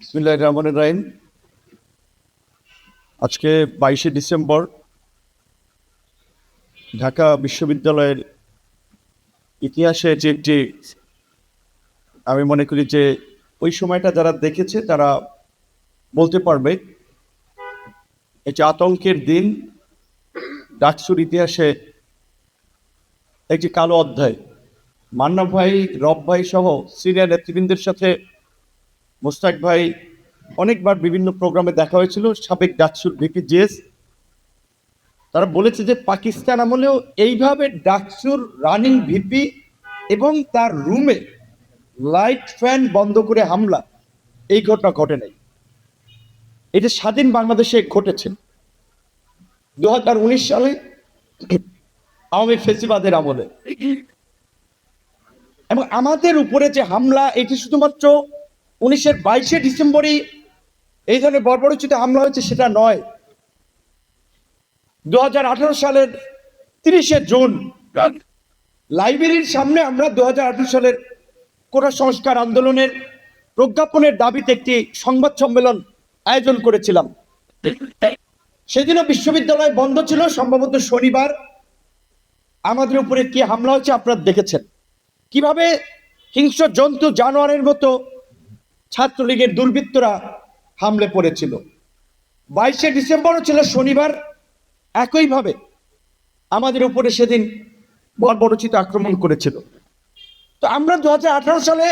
বিসমিল্লাহ রহমান রাহিম। আজকে বাইশে ডিসেম্বর ঢাকা বিশ্ববিদ্যালয়ের ইতিহাসে যে একটি, আমি মনে করি যে ওই সময়টা যারা দেখেছে তারা বলতে পারবে এটি আতঙ্কের দিন ডাকসুর ইতিহাসে একটি কালো অধ্যায়। মান্না ভাই, রব ভাই সহ সিনিয়র নেতৃবৃন্দের সাথে মোস্তাক ভাই অনেকবার বিভিন্ন প্রোগ্রামে দেখা হয়েছিল, সাবেক ডাকসুর ভিপি জেস। তারা বলেছে যে পাকিস্তান আমলেও এইভাবে ডাকসুর রানিং ভিপি এবং তার রুমে লাইট ফ্যান বন্ধ করে হামলা, এই ঘটনা ঘটে নাই। এটা স্বাধীন বাংলাদেশে ঘটেছে। দু হাজার উনিশ সালে আওয়ামী ফেসিবাদের আমলে। এবং আমাদের উপরে যে হামলা, এটি শুধুমাত্র উনিশের বাইশে ডিসেম্বরই এই ধরনের বর্বরচিত হামলা হয়েছে, সেটা নয়। দু সালের তিরিশে জুন লাইব্রেরির সামনে আমরা দু সালের কোটা সংস্কার আন্দোলনের প্রজ্ঞাপনের দাবিতে একটি সংবাদ সম্মেলন আয়োজন করেছিলাম। সেদিনও বিশ্ববিদ্যালয় বন্ধ ছিল, সম্ভবত শনিবার। আমাদের উপরে কি হামলা হচ্ছে আপনারা দেখেছেন। কীভাবে হিংস্র জন্তু, জানোয়ারের মতো ছাত্রলীগের দুর্বৃত্তরা হামলে পড়েছিল। বাইশে ডিসেম্বরও ছিল শনিবার। একইভাবে আমাদের উপরে সেদিন বর্বরচিত আক্রমণ করেছিল। তো আমরা দু সালে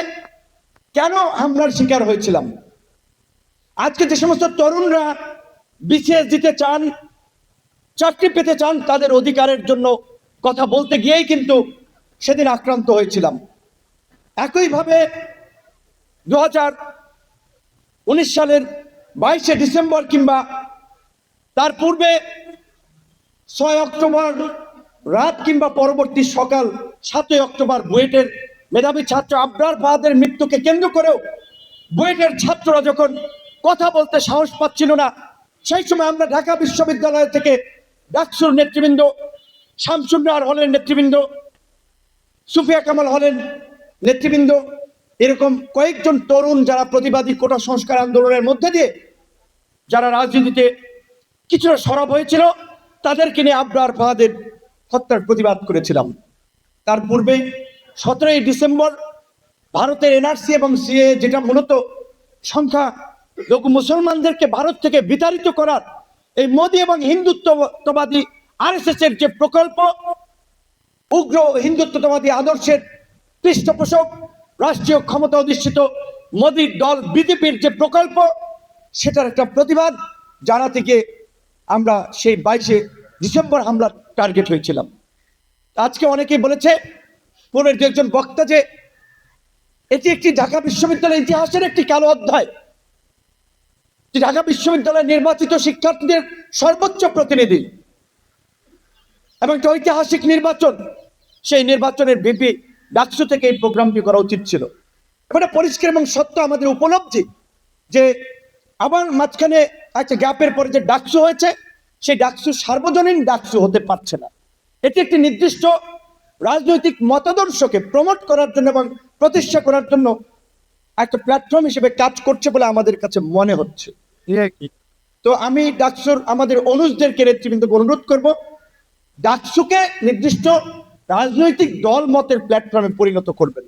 কেন হামলার শিকার হয়েছিলাম? আজকে যে সমস্ত তরুণরা বিসিএস দিতে চান, চাকরি পেতে চান, তাদের অধিকারের জন্য কথা বলতে গিয়েই কিন্তু সেদিন আক্রান্ত হয়েছিলাম। একইভাবে দু উনিশ সালের বাইশে ডিসেম্বর কিংবা তার পূর্বে ছয় অক্টোবর রাত কিংবা পরবর্তী সকাল সাতই অক্টোবর বুয়েটের মেধাবী ছাত্র আবরার ফাহাদের মৃত্যুকে কেন্দ্র করেও বুয়েটের ছাত্ররা যখন কথা বলতে সাহস পাচ্ছিল না, সেই সময় আমরা ঢাকা বিশ্ববিদ্যালয় থেকে ডাকসুর নেতৃবৃন্দ শামসুন্নার হলের নেতৃবৃন্দ, সুফিয়া কামাল হলেন নেতৃবৃন্দ এরকম কয়েকজন তরুণ যারা প্রতিবাদী কোটা সংস্কার আন্দোলনের মধ্যে দিয়ে যারা রাজনীতিতে কিছুটা সরব হয়েছিল, তাদেরকে নিয়ে আবরার ফাহাদের হত্যার প্রতিবাদ করেছিলাম। তার পূর্বে সতেরোই ডিসেম্বর ভারতের এনআরসি এবং সিএ যেটা মূলত সংখ্যা লঘু মুসলমানদেরকে ভারত থেকে বিতাড়িত করার এই মোদী এবং হিন্দুত্ববাদী আরএসএস এর যে প্রকল্প, উগ্র হিন্দুত্ববাদী আদর্শের পৃষ্ঠপোষক রাষ্ট্রীয় ক্ষমতা অধিষ্ঠিত মোদীর দল বিজেপির যে প্রকল্প, সেটার একটা প্রতিবাদ জানাতে গিয়ে আমরা সেই বাইশে ডিসেম্বর হামলার টার্গেট হয়েছিলাম। আজকে অনেকেই বলেছে পূর্বের দু একজন বক্তা যে এটি একটি ঢাকা বিশ্ববিদ্যালয়ের ইতিহাসের একটি কালো অধ্যায়। যে ঢাকা বিশ্ববিদ্যালয়ের নির্বাচিত শিক্ষার্থীদের সর্বোচ্চ প্রতিনিধি এবং একটা ঐতিহাসিক নির্বাচন, সেই নির্বাচনের ভিপি ডাকসু থেকে এই প্রোগ্রামটি করা উচিত ছিল। এটা পরিষ্কার এবং সত্য আমাদের উপলব্ধি যে আবার মাঝখানে একটা গ্যাপের পরে যে ডাকসু হয়েছে সেই ডাকসু সার্বজনীন ডাকসু হতে পারছে না। এটি একটি নির্দিষ্ট রাজনৈতিক মতাদর্শকে প্রমোট করার জন্য এবং প্রতিষ্ঠা করার জন্য একটা প্ল্যাটফর্ম হিসেবে কাজ করছে বলে আমাদের কাছে মনে হচ্ছে। তো আমি ডাকসুর আমাদের অনুজদেরকে নেতৃবৃন্দকে অনুরোধ করব ডাকসুকে নির্দিষ্ট রাজনৈতিক দল মতের প্ল্যাটফর্মে পরিণত করবেন।